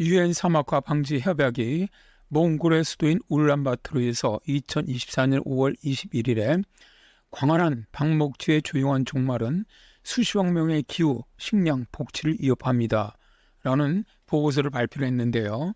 유엔 사막화 방지 협약이 몽골의 수도인 울란바토르에서 2024년 5월 21일에 광활한 방목지의 조용한 종말은 수십억 명의 기후, 식량, 복지를 위협합니다. 라는 보고서를 발표를 했는데요.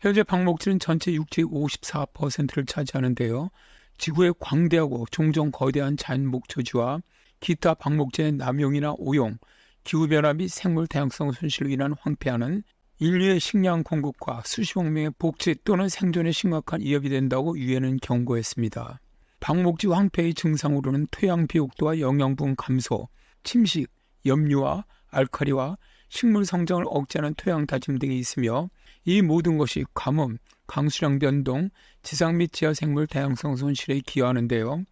현재 방목지는 전체 육지의 54%를 차지하는데요. 지구의 광대하고 종종 거대한 자연 목초지와 기타 방목지의 남용이나 오용, 기후변화 및 생물 다양성 손실로 인한 황폐화는 인류의 식량 공급과 수십억 명의 복지 또는 생존에 심각한 위협이 된다고 유엔은 경고했습니다. 방목지 황폐의 증상으로는 토양 비옥도와 영양분 감소, 침식, 염류와 알칼리와 식물 성장을 억제하는 토양 다짐 등이 있으며 이 모든 것이 가뭄, 강수량 변동, 지상 및 지하 생물 다양성 손실에 기여하는데요.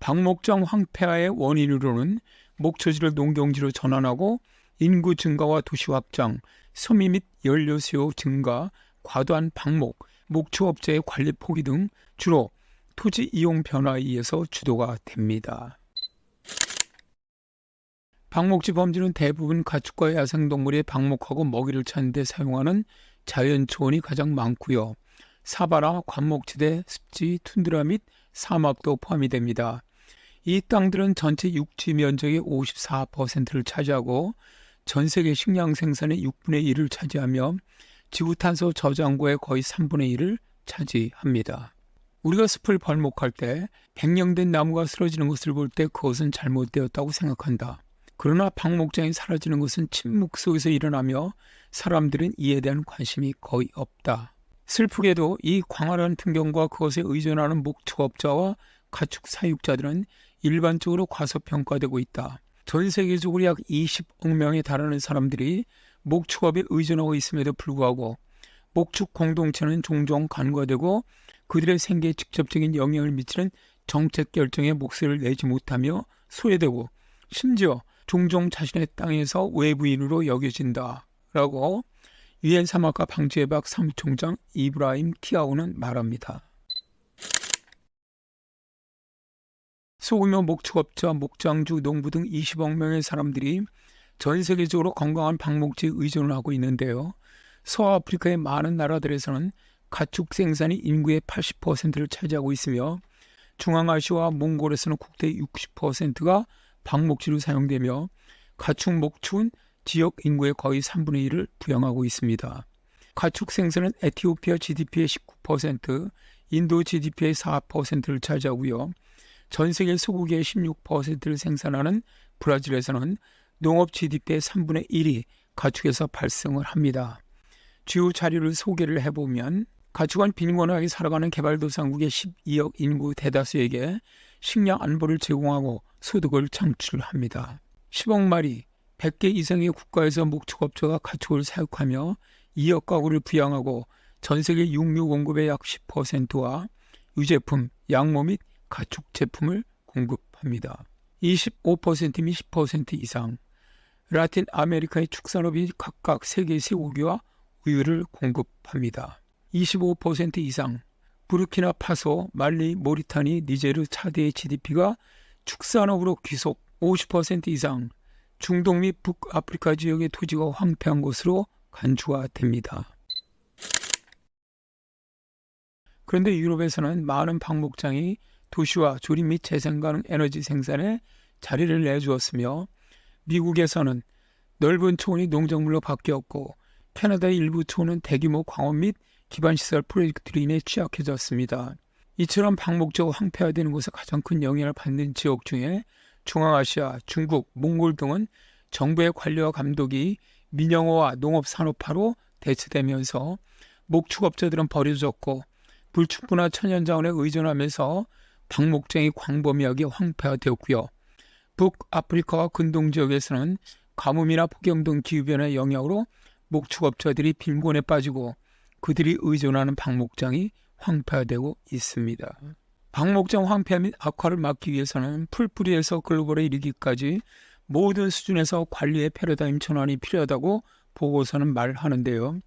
방목장 황폐화의 원인으로는 목초지를 농경지로 전환하고 인구 증가와 도시 확장, 소미 및 연료 수요 증가, 과도한 방목, 목초업체의 관리 포기 등 주로 토지 이용 변화에 의해서 주도가 됩니다. 방목지 범죄는 대부분 가축과 야생동물이 방목하고 먹이를 찾는 데 사용하는 자연 초원이 가장 많고요. 사바나, 관목지대, 습지, 툰드라 및 사막도 포함이 됩니다. 이 땅들은 전체 육지 면적의 54%를 차지하고 전 세계 식량 생산의 6분의 1을 차지하며 지구 탄소 저장고의 거의 3분의 1을 차지합니다. 우리가 숲을 벌목할 때 백년된 나무가 쓰러지는 것을 볼 때 그것은 잘못되었다고 생각한다. 그러나 방목장이 사라지는 것은 침묵 속에서 일어나며 사람들은 이에 대한 관심이 거의 없다. 슬프게도 이 광활한 풍경과 그것에 의존하는 목축업자와 가축 사육자들은 일반적으로 과소평가되고 있다. 전 세계적으로 약 20억 명에 달하는 사람들이 목축업에 의존하고 있음에도 불구하고 목축 공동체는 종종 간과되고 그들의 생계에 직접적인 영향을 미치는 정책 결정에 목소리를 내지 못하며 소외되고 심지어 종종 자신의 땅에서 외부인으로 여겨진다라고 유엔 사막과 방지회박 사무총장 이브라임 티아우는 말합니다. 소규모 목축업자, 목장주, 농부 등 20억 명의 사람들이 전 세계적으로 건강한 방목지에 의존을 하고 있는데요. 서아프리카의 많은 나라들에서는 가축 생산이 인구의 80%를 차지하고 있으며 중앙아시아와 몽골에서는 국대의 60%가 방목지로 사용되며 가축 목축은 지역 인구의 거의 3분의 1을 부양하고 있습니다. 가축 생산은 에티오피아 GDP의 19%, 인도 GDP의 4%를 차지하고요. 전 세계 소고기의 16%를 생산하는 브라질에서는 농업 GDP의 3분의 1이 가축에서 발생을 합니다. 주요 자료를 소개를 해보면 가축은 빈곤하게 살아가는 개발도상국의 12억 인구 대다수에게 식량 안보를 제공하고 소득을 창출합니다. 10억 마리, 100개 이상의 국가에서 목축업체가 가축을 사육하며 2억 가구를 부양하고 전 세계 육류 공급의 약 10%와 유제품, 양모 및 가축 제품을 공급합니다. 25%및10% 이상 라틴 아메리카의 축산업이 각각 세계 쇠고기와 우유를 공급합니다. 25% 이상 부르키나 파소, 말리, 모리타니, 니제르, 차드의 GDP가 축산업으로 귀속 50% 이상 중동 및 북아프리카 지역의 토지가 황폐한 것으로 간주가 됩니다. 그런데 유럽에서는 많은 방목장이 도시와 조립 및 재생 가능 에너지 생산에 자리를 내주었으며 미국에서는 넓은 초원이 농작물로 바뀌었고 캐나다의 일부 초원은 대규모 광원 및 기반시설 프로젝트로 인해 취약해졌습니다. 이처럼 방목적 황폐화되는 곳에 가장 큰 영향을 받는 지역 중에 중앙아시아, 중국, 몽골 등은 정부의 관리와 감독이 민영화와 농업 산업화로 대체되면서 목축업자들은 버려졌고 불충분한 천연자원에 의존하면서 방목장이 광범위하게 황폐화되었고요. 북아프리카와 근동 지역에서는 가뭄이나 폭염 등 기후변화의 영향으로 목축업자들이 빈곤에 빠지고 그들이 의존하는 방목장이 황폐화되고 있습니다. 방목장 황폐화 및 악화를 막기 위해서는 풀뿌리에서 글로벌에 이르기까지 모든 수준에서 관리의 패러다임 전환이 필요하다고 보고서는 말하는데요.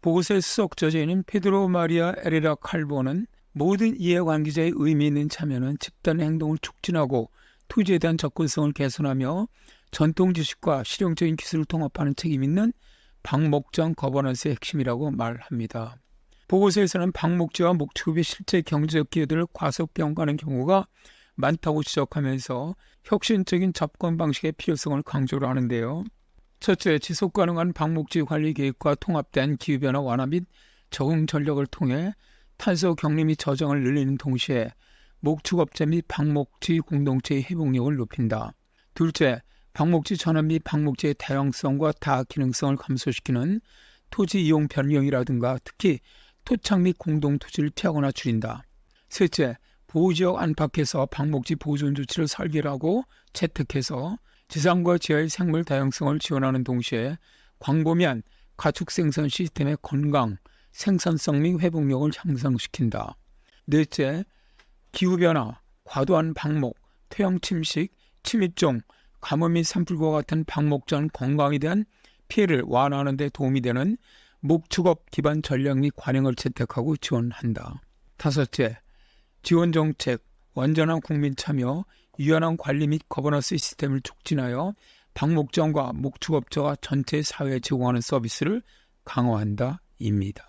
보고서의 수석 저자인 페드로 마리아 에레라 칼보는 모든 이해관계자의 의미 있는 참여는 집단 행동을 촉진하고 토지에 대한 접근성을 개선하며 전통 지식과 실용적인 기술을 통합하는 책임 있는 방목장 거버넌스의 핵심이라고 말합니다. 보고서에서는 방목지와 목축업의 실제 경제적 기여들을 과소평가하는 경우가 많다고 지적하면서 혁신적인 접근 방식의 필요성을 강조를 하는데요. 첫째, 지속 가능한 방목지 관리 계획과 통합된 기후변화 완화 및 적응 전력을 통해 탄소 격리 및 저장을 늘리는 동시에 목축업체 및 방목지 공동체의 회복력을 높인다. 둘째, 방목지 전환 및 방목지의 다양성과 다기능성을 감소시키는 토지 이용 변경이라든가 특히 토착 및 공동 토지를 피하거나 줄인다. 셋째, 보호지역 안팎에서 방목지 보존 조치를 설계하고 채택해서 지상과 지하의 생물 다양성을 지원하는 동시에 광범위한 가축 생산 시스템의 건강, 생산성 및 회복력을 향상시킨다. 넷째, 기후변화, 과도한 방목, 토양 침식, 침입종, 가뭄 및 산불과 같은 방목전 건강에 대한 피해를 완화하는 데 도움이 되는 목축업 기반 전략 및 관행을 채택하고 지원한다. 다섯째, 지원 정책, 완전한 국민 참여, 유연한 관리 및 거버넌스 시스템을 촉진하여 방목장과 목축업자가 전체 사회에 제공하는 서비스를 강화한다 입니다.